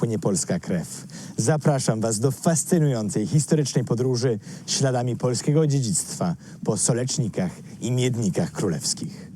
płynie polska krew. Zapraszam Was do fascynującej historycznej podróży śladami polskiego dziedzictwa po solecznikach i miednikach królewskich.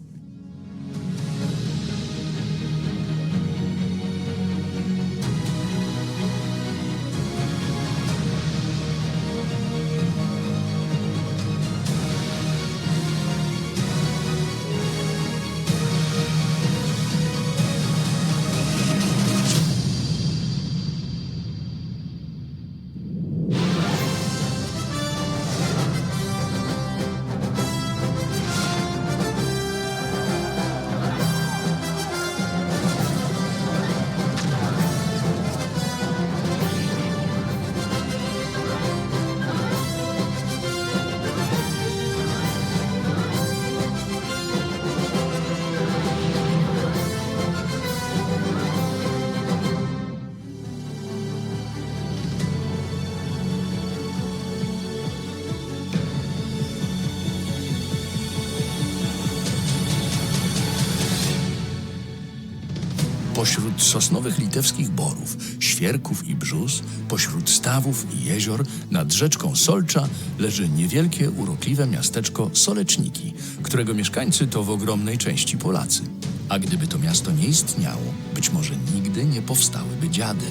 Pośród sosnowych litewskich borów, świerków i brzus, pośród stawów i jezior, nad rzeczką Solcza leży niewielkie, urokliwe miasteczko Soleczniki, którego mieszkańcy to w ogromnej części Polacy. A gdyby to miasto nie istniało, być może nigdy nie powstałyby dziady.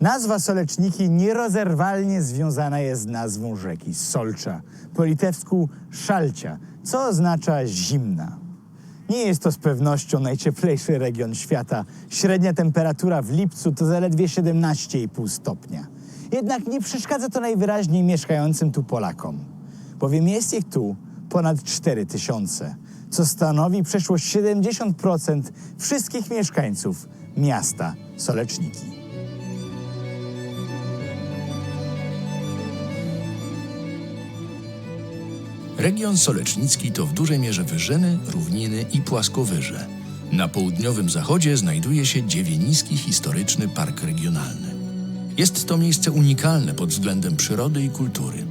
Nazwa Soleczniki nierozerwalnie związana jest z nazwą rzeki Solcza, po litewsku Szalcia, co oznacza zimna. Nie jest to z pewnością najcieplejszy region świata. Średnia temperatura w lipcu to zaledwie 17,5 stopnia. Jednak nie przeszkadza to najwyraźniej mieszkającym tu Polakom, bowiem jest ich tu ponad 4 tysiące, co stanowi przeszło 70% wszystkich mieszkańców miasta Soleczniki. Region Solecznicki to w dużej mierze wyżyny, równiny i płaskowyże. Na południowym zachodzie znajduje się Dziewieniski Historyczny Park Regionalny. Jest to miejsce unikalne pod względem przyrody i kultury.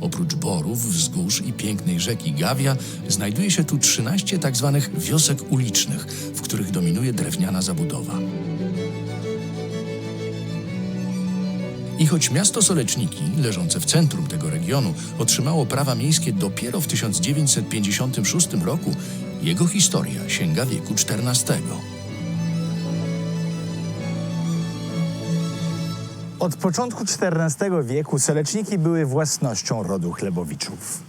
Oprócz borów, wzgórz i pięknej rzeki Gawia znajduje się tu 13 tzw. wiosek ulicznych, w których dominuje drewniana zabudowa. I choć miasto Soleczniki, leżące w centrum tego regionu, otrzymało prawa miejskie dopiero w 1956 roku, jego historia sięga wieku XIV. Od początku XIV wieku Soleczniki były własnością rodu Chlebowiczów.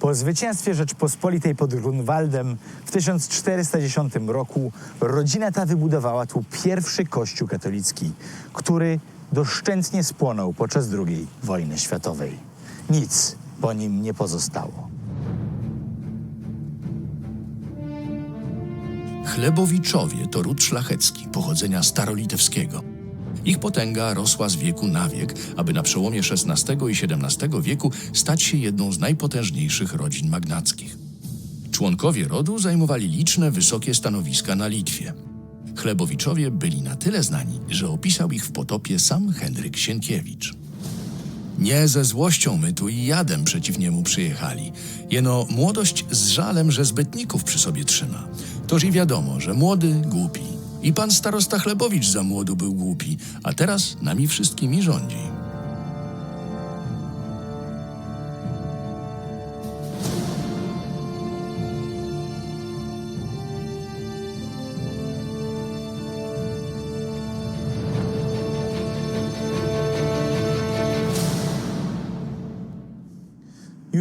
Po zwycięstwie Rzeczpospolitej pod Grunwaldem w 1410 roku rodzina ta wybudowała tu pierwszy kościół katolicki, który doszczętnie spłonął podczas II wojny światowej. Nic po nim nie pozostało. Chlebowiczowie to ród szlachecki pochodzenia starolitewskiego. Ich potęga rosła z wieku na wiek, aby na przełomie XVI i XVII wieku stać się jedną z najpotężniejszych rodzin magnackich. Członkowie rodu zajmowali liczne, wysokie stanowiska na Litwie. Chlebowiczowie byli na tyle znani, że opisał ich w potopie sam Henryk Sienkiewicz. Nie ze złością my tu i jadem przeciw niemu przyjechali. Jeno młodość z żalem, że zbytników przy sobie trzyma. Toż i wiadomo, że młody głupi. I pan starosta Chlebowicz za młodu był głupi, a teraz nami wszystkimi rządzi.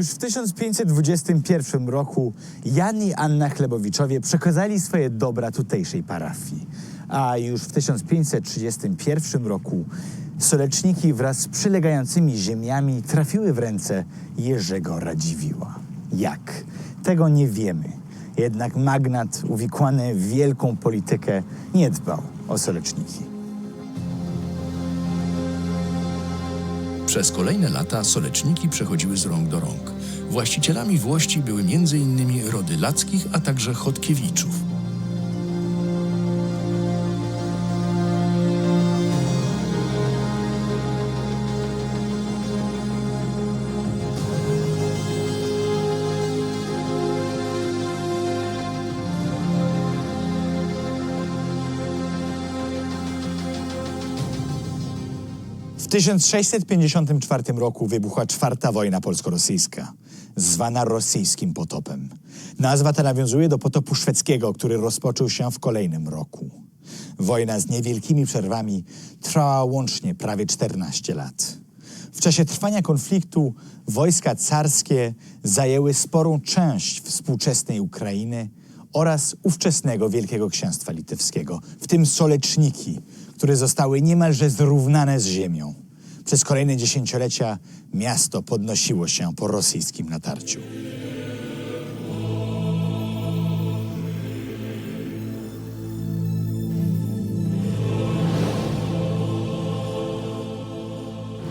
Już w 1521 roku Jan i Anna Chlebowiczowie przekazali swoje dobra tutejszej parafii, a już w 1531 roku Soleczniki wraz z przylegającymi ziemiami trafiły w ręce Jerzego Radziwiła. Jak? Tego nie wiemy. Jednak magnat uwikłany w wielką politykę nie dbał o Soleczniki. Przez kolejne lata soleczniki przechodziły z rąk do rąk. Właścicielami włości były m.in. rody Lackich, a także Chodkiewiczów. 1654 roku wybuchła czwarta wojna polsko-rosyjska, zwana rosyjskim potopem. Nazwa ta nawiązuje do potopu szwedzkiego, który rozpoczął się w kolejnym roku. Wojna z niewielkimi przerwami trwała łącznie prawie 14 lat. W czasie trwania konfliktu wojska carskie zajęły sporą część współczesnej Ukrainy oraz ówczesnego Wielkiego Księstwa Litewskiego, w tym Soleczniki, które zostały niemalże zrównane z ziemią. Przez kolejne dziesięciolecia miasto podnosiło się po rosyjskim natarciu.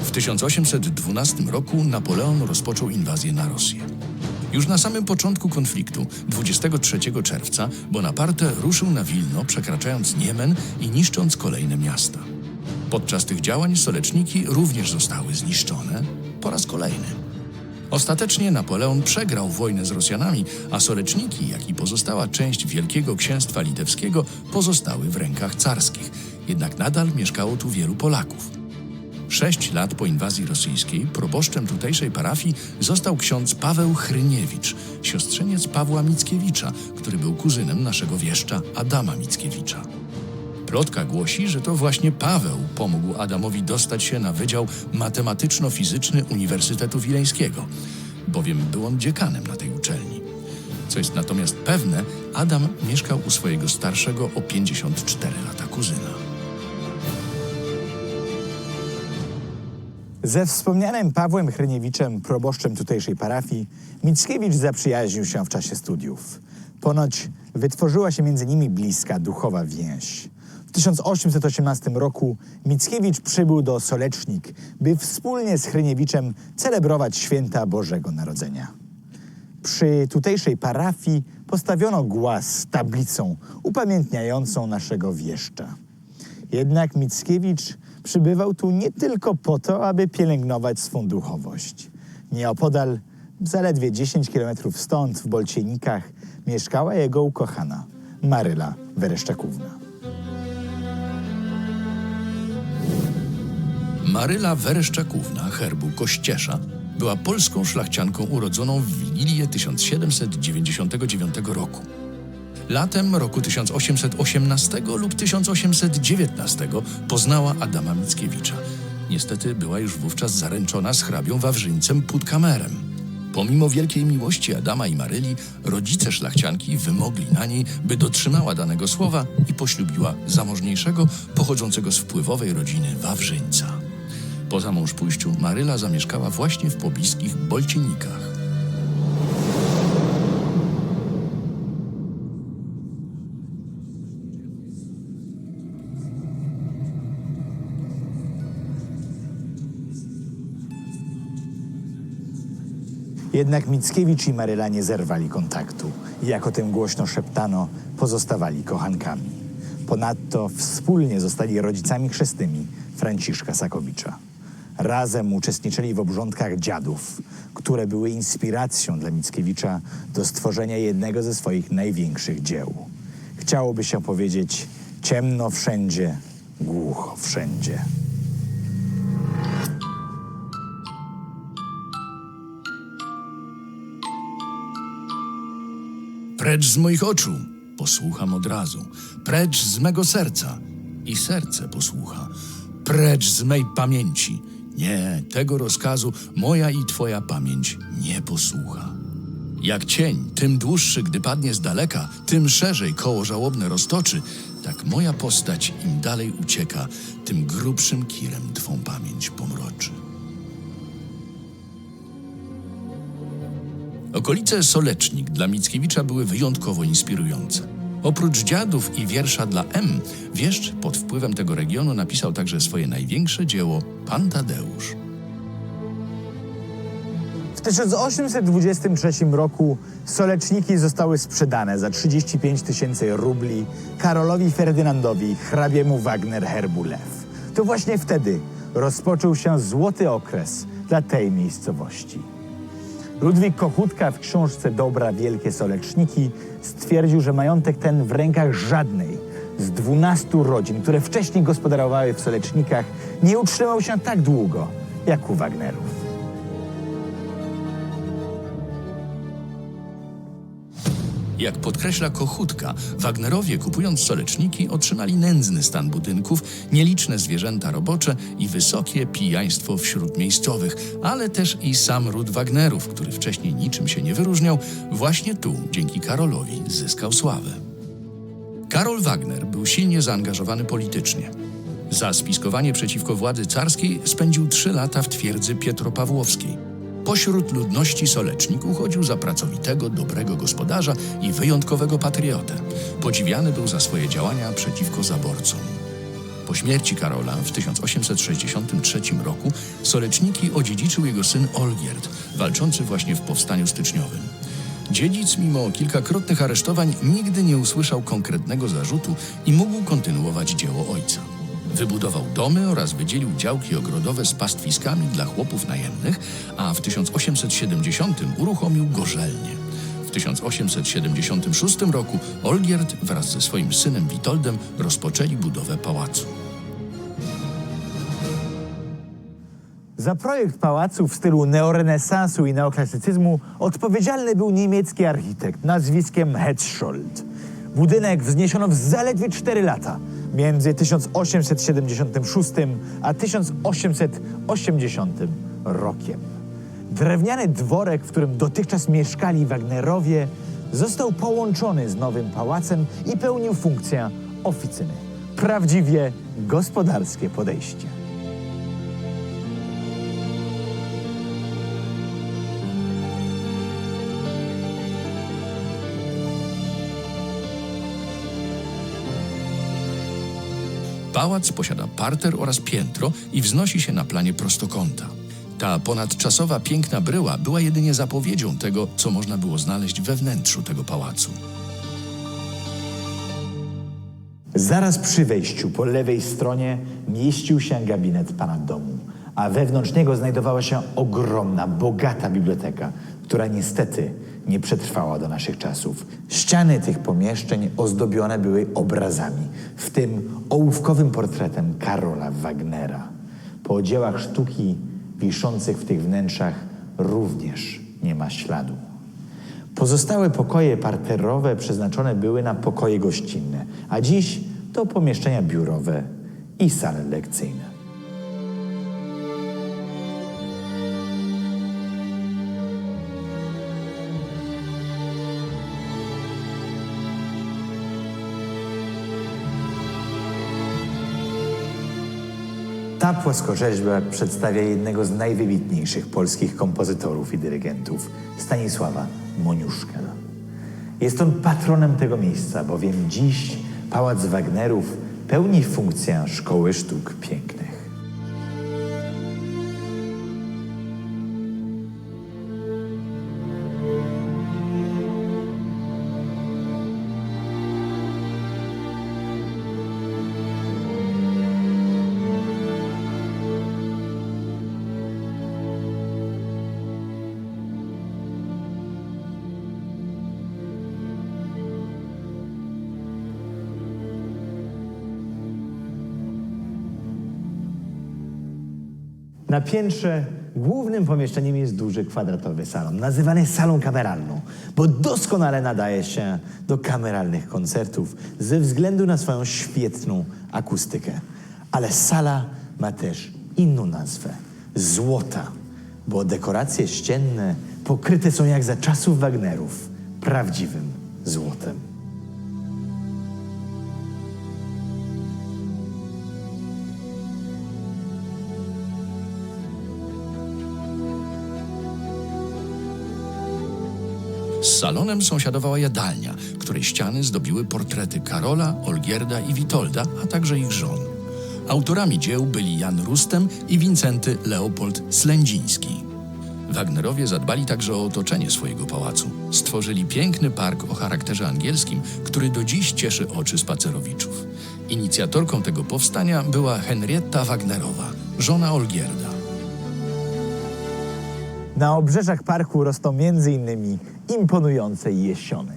W 1812 roku Napoleon rozpoczął inwazję na Rosję. Już na samym początku konfliktu, 23 czerwca, Bonaparte ruszył na Wilno, przekraczając Niemen i niszcząc kolejne miasta. Podczas tych działań soleczniki również zostały zniszczone po raz kolejny. Ostatecznie Napoleon przegrał wojnę z Rosjanami, a soleczniki, jak i pozostała część Wielkiego Księstwa Litewskiego pozostały w rękach carskich. Jednak nadal mieszkało tu wielu Polaków. Sześć lat po inwazji rosyjskiej proboszczem tutejszej parafii został ksiądz Paweł Chryniewicz, siostrzeniec Pawła Mickiewicza, który był kuzynem naszego wieszcza Adama Mickiewicza. Plotka głosi, że to właśnie Paweł pomógł Adamowi dostać się na Wydział Matematyczno-Fizyczny Uniwersytetu Wileńskiego, bowiem był on dziekanem na tej uczelni. Co jest natomiast pewne, Adam mieszkał u swojego starszego o 54 lata kuzyna. Ze wspomnianym Pawłem Chryniewiczem, proboszczem tutejszej parafii, Mickiewicz zaprzyjaźnił się w czasie studiów. Ponoć wytworzyła się między nimi bliska duchowa więź. W 1818 roku Mickiewicz przybył do Solecznik, by wspólnie z Chryniewiczem celebrować święta Bożego Narodzenia. Przy tutejszej parafii postawiono głaz z tablicą upamiętniającą naszego wieszcza. Jednak Mickiewicz przybywał tu nie tylko po to, aby pielęgnować swą duchowość. Nieopodal, zaledwie 10 kilometrów stąd, w Bolcienikach, mieszkała jego ukochana, Maryla Wereszczakówna. Maryla Wereszczakówna herbu Kościesza była polską szlachcianką urodzoną w Wigilię 1799 roku. Latem roku 1818 lub 1819 poznała Adama Mickiewicza. Niestety była już wówczas zaręczona z hrabią Wawrzyńcem Putkamerem. Pomimo wielkiej miłości Adama i Maryli, rodzice szlachcianki wymogli na niej, by dotrzymała danego słowa i poślubiła zamożniejszego, pochodzącego z wpływowej rodziny Wawrzyńca. Po zamążpójściu Maryla zamieszkała właśnie w pobliskich Bolcienikach. Jednak Mickiewicz i Maryla nie zerwali kontaktu. Jak o tym głośno szeptano, pozostawali kochankami. Ponadto wspólnie zostali rodzicami chrzestnymi Franciszka Sakowicza. Razem uczestniczyli w obrządkach dziadów, które były inspiracją dla Mickiewicza do stworzenia jednego ze swoich największych dzieł. Chciałoby się powiedzieć ciemno wszędzie, głucho wszędzie. Precz z moich oczu, posłucham od razu. Precz z mego serca i serce posłucha. Precz z mej pamięci. Nie, tego rozkazu moja i twoja pamięć nie posłucha. Jak cień, tym dłuższy, gdy padnie z daleka, tym szerzej koło żałobne roztoczy, tak moja postać im dalej ucieka, tym grubszym kirem twą pamięć pomroczy. Okolice Solecznik dla Mickiewicza były wyjątkowo inspirujące. Oprócz dziadów i wiersza dla M, wieszcz pod wpływem tego regionu napisał także swoje największe dzieło Pan Tadeusz. W 1823 roku soleczniki zostały sprzedane za 35 tysięcy rubli Karolowi Ferdynandowi, hrabiemu Wagner herbu Lew. To właśnie wtedy rozpoczął się złoty okres dla tej miejscowości. Ludwik Kochutka w książce Dobra Wielkie Soleczniki stwierdził, że majątek ten w rękach żadnej z 12 rodzin, które wcześniej gospodarowały w Solecznikach, nie utrzymał się tak długo jak u Wagnerów. Jak podkreśla Kochutka, Wagnerowie kupując soleczniki otrzymali nędzny stan budynków, nieliczne zwierzęta robocze i wysokie pijaństwo wśród miejscowych, ale też i sam ród Wagnerów, który wcześniej niczym się nie wyróżniał, właśnie tu, dzięki Karolowi, zyskał sławę. Karol Wagner był silnie zaangażowany politycznie. Za spiskowanie przeciwko władzy carskiej spędził trzy lata w twierdzy Pietropawłowskiej. Pośród ludności Solecznik uchodził za pracowitego, dobrego gospodarza i wyjątkowego patriotę. Podziwiany był za swoje działania przeciwko zaborcom. Po śmierci Karola w 1863 roku Soleczniki odziedziczył jego syn Olgierd, walczący właśnie w powstaniu styczniowym. Dziedzic, mimo kilkakrotnych aresztowań, nigdy nie usłyszał konkretnego zarzutu i mógł kontynuować dzieło ojca. Wybudował domy oraz wydzielił działki ogrodowe z pastwiskami dla chłopów najemnych, a w 1870 uruchomił gorzelnię. W 1876 roku Olgierd wraz ze swoim synem Witoldem rozpoczęli budowę pałacu. Za projekt pałacu w stylu neorenesansu i neoklasycyzmu odpowiedzialny był niemiecki architekt nazwiskiem Hetscholdt. Budynek wzniesiono w zaledwie 4 lata, między 1876 a 1880 rokiem. Drewniany dworek, w którym dotychczas mieszkali Wagnerowie, został połączony z nowym pałacem i pełnił funkcję oficyny. Prawdziwie gospodarskie podejście. Pałac posiada parter oraz piętro i wznosi się na planie prostokąta. Ta ponadczasowa piękna bryła była jedynie zapowiedzią tego, co można było znaleźć we wnętrzu tego pałacu. Zaraz przy wejściu po lewej stronie mieścił się gabinet pana domu, a wewnątrz niego znajdowała się ogromna, bogata biblioteka, która niestety nie przetrwała do naszych czasów. Ściany tych pomieszczeń ozdobione były obrazami, w tym ołówkowym portretem Karola Wagnera. Po dziełach sztuki wiszących w tych wnętrzach również nie ma śladu. Pozostałe pokoje parterowe przeznaczone były na pokoje gościnne, a dziś to pomieszczenia biurowe i sale lekcyjne. Ta płaskorzeźba przedstawia jednego z najwybitniejszych polskich kompozytorów i dyrygentów, Stanisława Moniuszka. Jest on patronem tego miejsca, bowiem dziś Pałac Wagnerów pełni funkcję Szkoły Sztuk Pięknych. Na piętrze głównym pomieszczeniem jest duży kwadratowy salon, nazywany salą kameralną, bo doskonale nadaje się do kameralnych koncertów ze względu na swoją świetną akustykę. Ale sala ma też inną nazwę złota, bo dekoracje ścienne pokryte są jak za czasów Wagnerów prawdziwym złotem. Salonem sąsiadowała jadalnia, której ściany zdobiły portrety Karola, Olgierda i Witolda, a także ich żon. Autorami dzieł byli Jan Rustem i Wincenty Leopold Slędziński. Wagnerowie zadbali także o otoczenie swojego pałacu. Stworzyli piękny park o charakterze angielskim, który do dziś cieszy oczy spacerowiczów. Inicjatorką tego powstania była Henrietta Wagnerowa, żona Olgierda. Na obrzeżach parku rosną m.in. imponujące jesiony,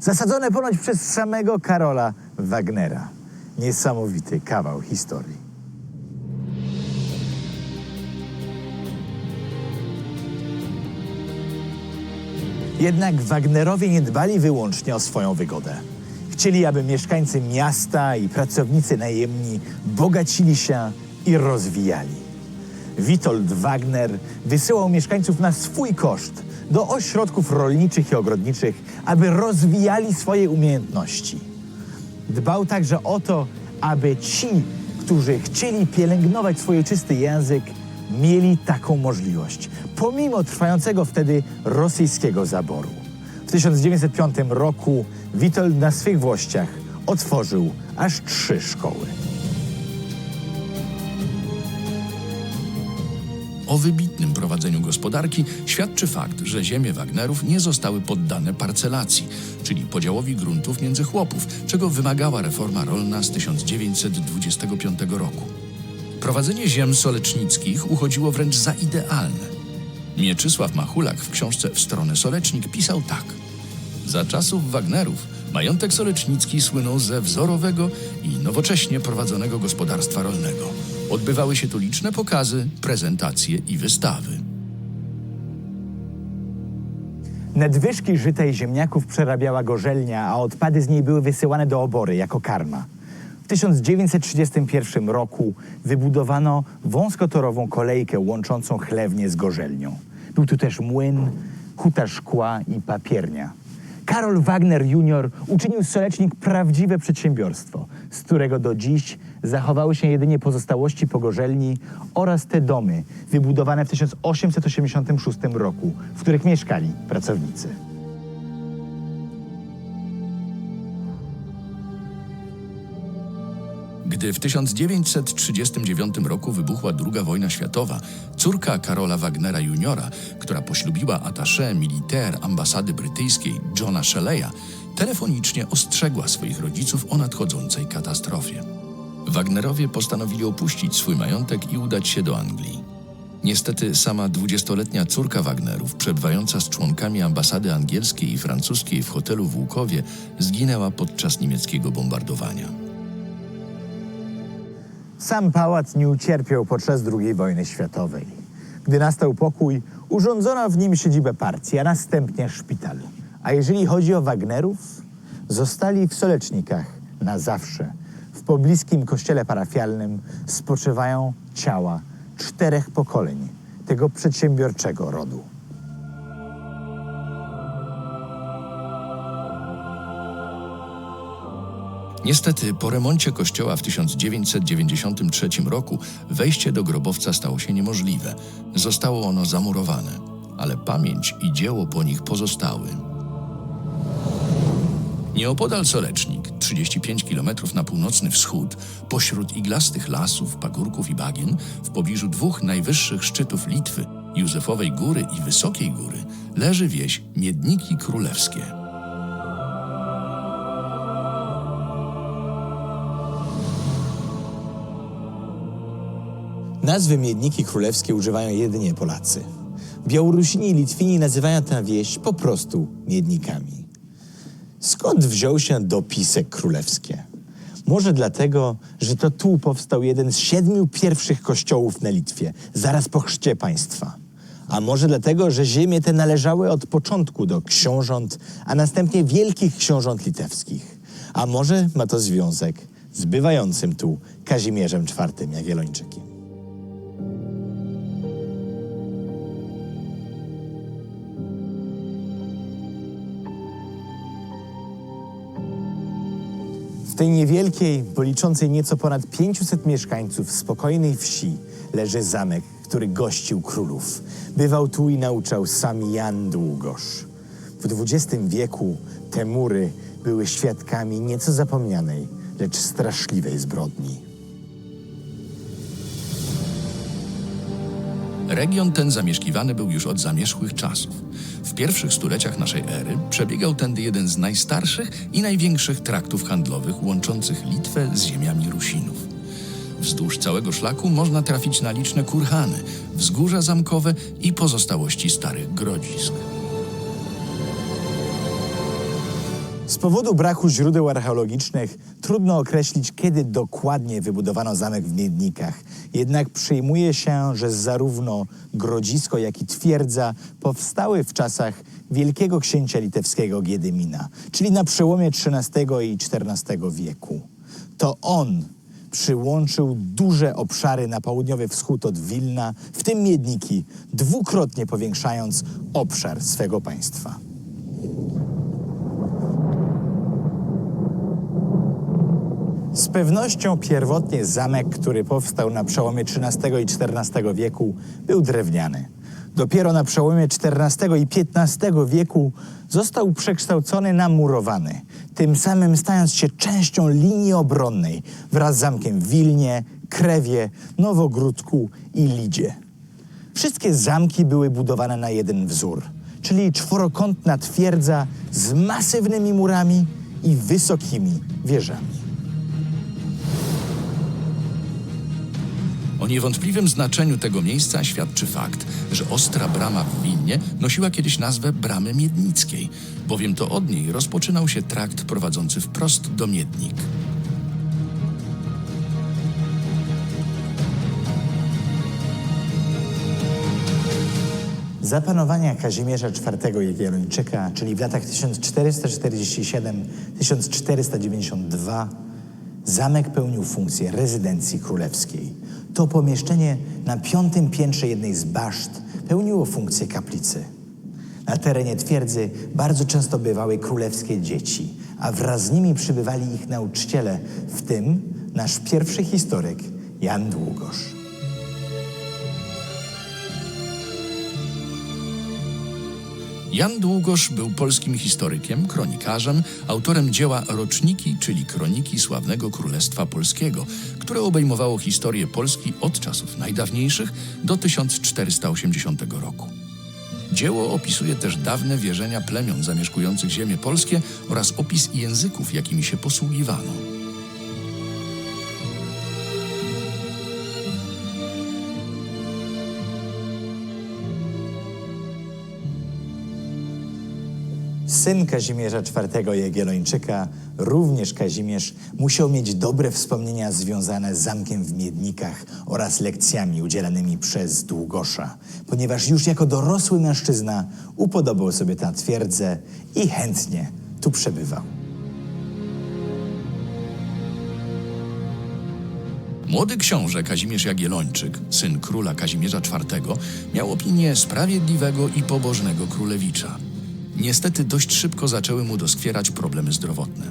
zasadzone ponoć przez samego Karola Wagnera. niesamowity kawał historii. Jednak Wagnerowie nie dbali wyłącznie o swoją wygodę. Chcieli, aby mieszkańcy miasta i pracownicy najemni bogacili się i rozwijali. Witold Wagner wysyłał mieszkańców na swój koszt do ośrodków rolniczych i ogrodniczych, aby rozwijali swoje umiejętności. Dbał także o to, aby ci, którzy chcieli pielęgnować swój czysty język, mieli taką możliwość, pomimo trwającego wtedy rosyjskiego zaboru. W 1905 roku Witold na swych włościach otworzył aż trzy szkoły. O wybitnym prowadzeniu gospodarki świadczy fakt, że ziemie Wagnerów nie zostały poddane parcelacji, czyli podziałowi gruntów między chłopów, czego wymagała reforma rolna z 1925 roku. Prowadzenie ziem solecznickich uchodziło wręcz za idealne. Mieczysław Machulak w książce W stronę Solecznik pisał tak. Za czasów Wagnerów majątek solecznicki słynął ze wzorowego i nowocześnie prowadzonego gospodarstwa rolnego. Odbywały się tu liczne pokazy, prezentacje i wystawy. Nadwyżki żyta i ziemniaków przerabiała gorzelnia, a odpady z niej były wysyłane do obory jako karma. W 1931 roku wybudowano wąskotorową kolejkę łączącą chlewnię z gorzelnią. Był tu też młyn, huta szkła i papiernia. Karol Wagner Jr. uczynił Solecznik prawdziwe przedsiębiorstwo, z którego do dziś zachowały się jedynie pozostałości po gorzelni oraz te domy wybudowane w 1886 roku, w których mieszkali pracownicy. Gdy w 1939 roku wybuchła II wojna światowa, córka Karola Wagnera Juniora, która poślubiła attaché militaire ambasady brytyjskiej Johna Shelley'a, telefonicznie ostrzegła swoich rodziców o nadchodzącej katastrofie. Wagnerowie postanowili opuścić swój majątek i udać się do Anglii. Niestety sama dwudziestoletnia córka Wagnerów, przebywająca z członkami ambasady angielskiej i francuskiej w hotelu w Łukowie, zginęła podczas niemieckiego bombardowania. Sam pałac nie ucierpiał podczas II wojny światowej. Gdy nastał pokój, urządzono w nim siedzibę partii, a następnie szpital. A jeżeli chodzi o Wagnerów, zostali w Solecznikach na zawsze. W pobliskim kościele parafialnym spoczywają ciała czterech pokoleń tego przedsiębiorczego rodu. Niestety, po remoncie kościoła w 1993 roku wejście do grobowca stało się niemożliwe. Zostało ono zamurowane, ale pamięć i dzieło po nich pozostały. Nieopodal Solecznik, 35 km na północny wschód, pośród iglastych lasów, pagórków i bagien, w pobliżu dwóch najwyższych szczytów Litwy, Józefowej Góry i Wysokiej Góry, leży wieś Miedniki Królewskie. Nazwy Miedniki Królewskie używają jedynie Polacy. Białorusini i Litwini nazywają tę wieś po prostu Miednikami. Skąd wziął się dopisek królewskie? Może dlatego, że to tu powstał jeden z siedmiu pierwszych kościołów na Litwie, zaraz po chrzcie państwa. A może dlatego, że ziemie te należały od początku do książąt, a następnie wielkich książąt litewskich. A może ma to związek z bywającym tu Kazimierzem IV Jagiellończykiem. Tej niewielkiej, bo liczącej nieco ponad 500 mieszkańców spokojnej wsi leży zamek, który gościł królów. Bywał tu i nauczał sam Jan Długosz. W XX wieku te mury były świadkami nieco zapomnianej, lecz straszliwej zbrodni. Region ten zamieszkiwany był już od zamierzchłych czasów. W pierwszych stuleciach naszej ery przebiegał tędy jeden z najstarszych i największych traktów handlowych łączących Litwę z ziemiami Rusinów. Wzdłuż całego szlaku można trafić na liczne kurhany, wzgórza zamkowe i pozostałości starych grodzisk. Z powodu braku źródeł archeologicznych trudno określić, kiedy dokładnie wybudowano zamek w Miednikach. Jednak przyjmuje się, że zarówno grodzisko, jak i twierdza powstały w czasach wielkiego księcia litewskiego Giedymina, czyli na przełomie XIII i XIV wieku. To on przyłączył duże obszary na południowy wschód od Wilna, w tym Miedniki, dwukrotnie powiększając obszar swego państwa. Z pewnością pierwotnie zamek, który powstał na przełomie XIII i XIV wieku, był drewniany. Dopiero na przełomie XIV i XV wieku został przekształcony na murowany, tym samym stając się częścią linii obronnej wraz z zamkiem w Wilnie, Krewie, Nowogródku i Lidzie. Wszystkie zamki były budowane na jeden wzór, czyli czworokątna twierdza z masywnymi murami i wysokimi wieżami. Niewątpliwym znaczeniu tego miejsca świadczy fakt, że Ostra Brama w Wilnie nosiła kiedyś nazwę Bramy Miednickiej, bowiem to od niej rozpoczynał się trakt prowadzący wprost do Miednik. Za panowania Kazimierza IV Jagiellończyka, czyli w latach 1447-1492, zamek pełnił funkcję rezydencji królewskiej. To pomieszczenie na piątym piętrze jednej z baszt pełniło funkcję kaplicy. Na terenie twierdzy bardzo często bywały królewskie dzieci, a wraz z nimi przybywali ich nauczyciele, w tym nasz pierwszy historyk Jan Długosz. Jan Długosz był polskim historykiem, kronikarzem, autorem dzieła Roczniki, czyli Kroniki Sławnego Królestwa Polskiego, które obejmowało historię Polski od czasów najdawniejszych do 1480 roku. Dzieło opisuje też dawne wierzenia plemion zamieszkujących ziemie polskie oraz opis języków, jakimi się posługiwano. Syn Kazimierza IV Jagiellończyka, również Kazimierz, musiał mieć dobre wspomnienia związane z zamkiem w Miednikach oraz lekcjami udzielanymi przez Długosza, ponieważ już jako dorosły mężczyzna upodobał sobie tę twierdzę i chętnie tu przebywał. Młody książę Kazimierz Jagiellończyk, syn króla Kazimierza IV, miał opinię sprawiedliwego i pobożnego królewicza. Niestety dość szybko zaczęły mu doskwierać problemy zdrowotne.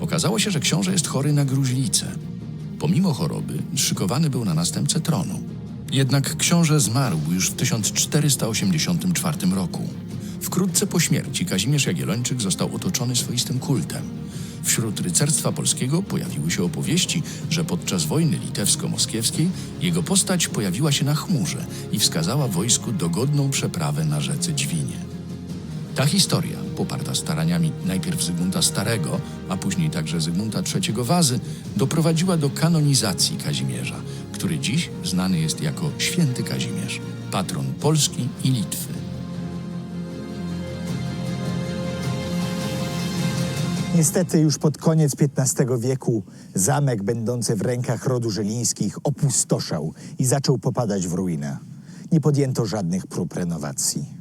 Okazało się, że książę jest chory na gruźlicę. Pomimo choroby, szykowany był na następcę tronu. Jednak książę zmarł już w 1484 roku. Wkrótce po śmierci Kazimierz Jagiellończyk został otoczony swoistym kultem. Wśród rycerstwa polskiego pojawiły się opowieści, że podczas wojny litewsko-moskiewskiej jego postać pojawiła się na chmurze i wskazała wojsku dogodną przeprawę na rzece Dźwinie. Ta historia, poparta staraniami najpierw Zygmunta Starego, a później także Zygmunta III Wazy, doprowadziła do kanonizacji Kazimierza, który dziś znany jest jako Święty Kazimierz, patron Polski i Litwy. Niestety już pod koniec XV wieku zamek będący w rękach rodu Żelińskich opustoszał i zaczął popadać w ruinę. Nie podjęto żadnych prób renowacji.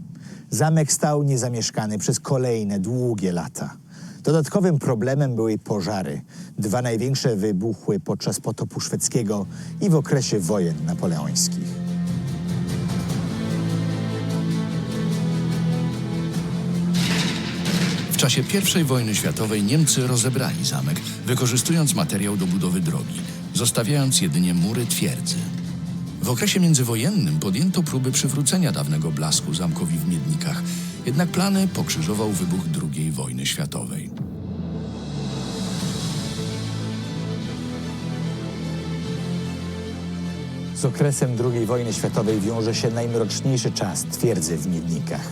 Zamek stał niezamieszkany przez kolejne długie lata. Dodatkowym problemem były pożary. Dwa największe wybuchły podczas potopu szwedzkiego i w okresie wojen napoleońskich. W czasie I wojny światowej Niemcy rozebrali zamek, wykorzystując materiał do budowy drogi, zostawiając jedynie mury twierdzy. W okresie międzywojennym podjęto próby przywrócenia dawnego blasku zamkowi w Miednikach, jednak plany pokrzyżował wybuch II wojny światowej. Z okresem II wojny światowej wiąże się najmroczniejszy czas twierdzy w Miednikach.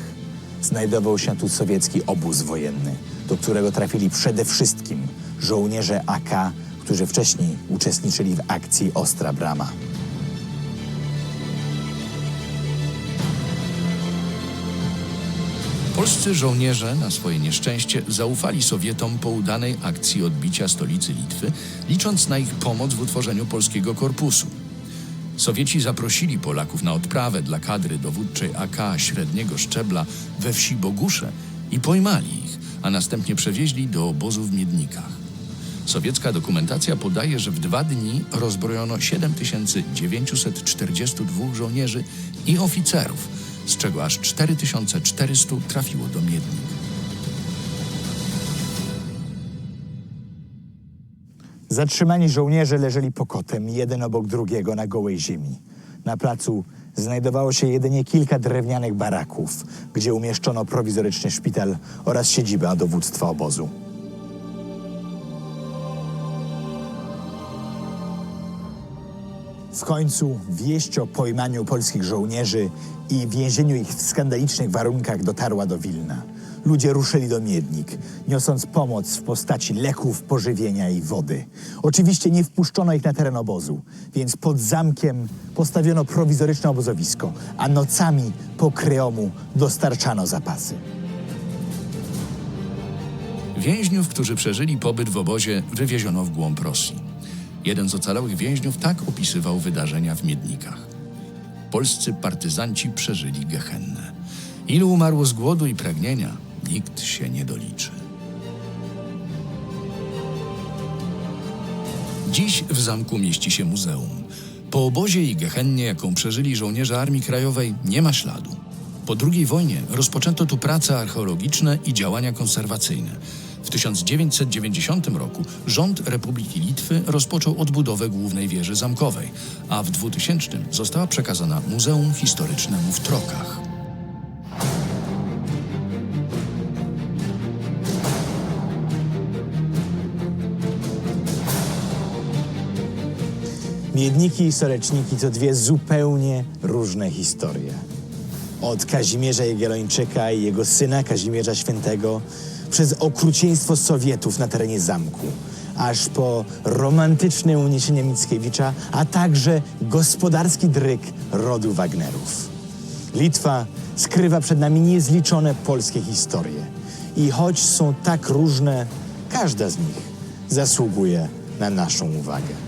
Znajdował się tu sowiecki obóz wojenny, do którego trafili przede wszystkim żołnierze AK, którzy wcześniej uczestniczyli w akcji Ostra Brama. Polscy żołnierze na swoje nieszczęście zaufali Sowietom po udanej akcji odbicia stolicy Litwy, licząc na ich pomoc w utworzeniu polskiego korpusu. Sowieci zaprosili Polaków na odprawę dla kadry dowódczej AK średniego szczebla we wsi Bogusze i pojmali ich, a następnie przewieźli do obozu w Miednikach. Sowiecka dokumentacja podaje, że w dwa dni rozbrojono 7942 żołnierzy i oficerów, z czego aż 4400 trafiło do Miednik. Zatrzymani żołnierze leżeli pokotem, jeden obok drugiego na gołej ziemi. Na placu znajdowało się jedynie kilka drewnianych baraków, gdzie umieszczono prowizoryczny szpital oraz siedzibę dowództwa obozu. W końcu wieść o pojmaniu polskich żołnierzy i więzieniu ich w skandalicznych warunkach dotarła do Wilna. Ludzie ruszyli do Miednik, niosąc pomoc w postaci leków, pożywienia i wody. Oczywiście nie wpuszczono ich na teren obozu, więc pod zamkiem postawiono prowizoryczne obozowisko, a nocami po Kreomu dostarczano zapasy. Więźniów, którzy przeżyli pobyt w obozie, wywieziono w głąb Rosji. Jeden z ocalałych więźniów tak opisywał wydarzenia w Miednikach. Polscy partyzanci przeżyli gehennę. Ilu umarło z głodu i pragnienia, nikt się nie doliczy. Dziś w zamku mieści się muzeum. Po obozie i gehennie, jaką przeżyli żołnierze Armii Krajowej, nie ma śladu. Po II wojnie rozpoczęto tu prace archeologiczne i działania konserwacyjne. W 1990 roku rząd Republiki Litwy rozpoczął odbudowę głównej wieży zamkowej, a w 2000 została przekazana Muzeum Historycznemu w Trokach. Miedniki i Soleczniki to dwie zupełnie różne historie. Od Kazimierza Jagiellończyka i jego syna Kazimierza Świętego przez okrucieństwo Sowietów na terenie zamku, aż po romantyczne uniesienie Mickiewicza, a także gospodarski dryk rodu Wagnerów. Litwa skrywa przed nami niezliczone polskie historie. I choć są tak różne, każda z nich zasługuje na naszą uwagę.